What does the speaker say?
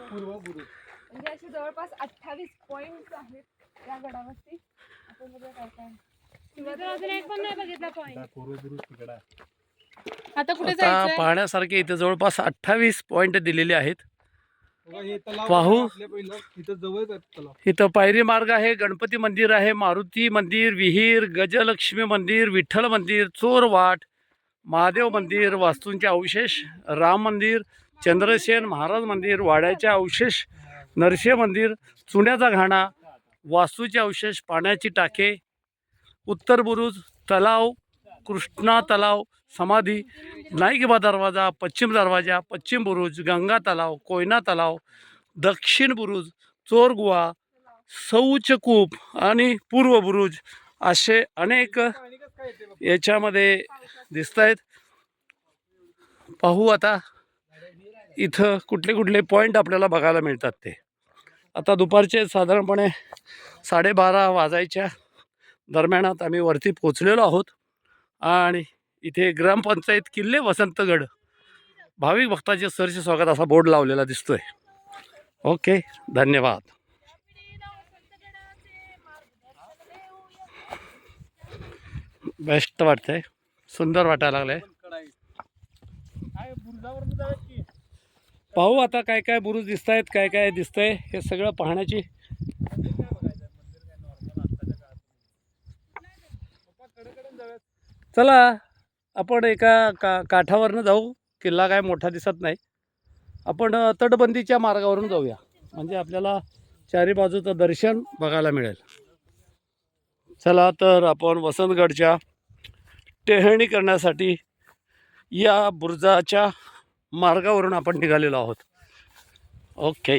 पूर्व बुरुज म्हणजे असे जवळपास अठ्ठावीस पॉइंट आहेत या गडावरती. आपण बघूया काय काय. आहे. मी तर अजून एक पण नाही बघितला पॉईंट आता पूर्व बुरुज तिकडे आहे. आता कुठे आता जायचं पाहण्यासारखे इथे जवळपास अठ्ठावीस पॉइंट दिलेले आहेत. बघा, हे तलाव पाहू. आपल्या पहिलं. इथं जवळच आहे तलाव. इथं पायरी मार्ग आहे गणपती मंदिर आहे मारुती मंदिर विहीर गजलक्ष्मी मंदिर विठ्ठल मंदिर चोरवाट महादेव मंदिर वास्तूंचे अवशेष राम मंदिर चंद्रसेन महाराज मंदिर वाड्याचे अवशेष नरसे मंदिर चुन्याचा घाणा वास्तूचे अवशेष पाण्याची टाके उत्तर बुरुज तलाव कृष्णा तलाव समाधी नाईकबा दरवाजा पश्चिम दरवाजा पश्चिम बुरुज गंगा तलाव कोयना तलाव दक्षिण बुरुज चोरगुवा सौचकूप आणि पूर्व बुरुज असे अनेक याच्यामध्ये दिसत आहेत पाहू आता इथं कुठले कुठले पॉईंट आपल्याला बघायला मिळतात ते. आता दुपारचे साधारणपणे साडेबारा वाजायच्या दरम्यानात आम्ही वरती पोचलेलो आहोत. आणि इथे ग्रामपंचायत किल्ले वसंतगड. भाविक भक्ताचे सरचे स्वागत असा बोर्ड लावलेला दिसतोय. ओके धन्यवाद. बेस्ट वाटतंय. सुंदर वाटायला लागलंय. आहे कडाई. काय बुरुजावरून जाऊयात की पाहू आता काय काय बुरुज दिसत आहेत काय काय दिसतंय हे सगळं पाहण्याची. बघायचं चला आपण एका का काठावरनं जाऊ. किल्ला काय मोठा दिसत नाही. आपण तटबंदीच्या मार्गावरून जाऊया. म्हणजे आपल्याला चारी बाजूचं दर्शन बघायला मिळेल. चला तर आपण वसंतगडच्या टेहळणी करण्यासाठी या बुरुजाच्या मार्गावरून आपण निघालेलो आहोत. ओके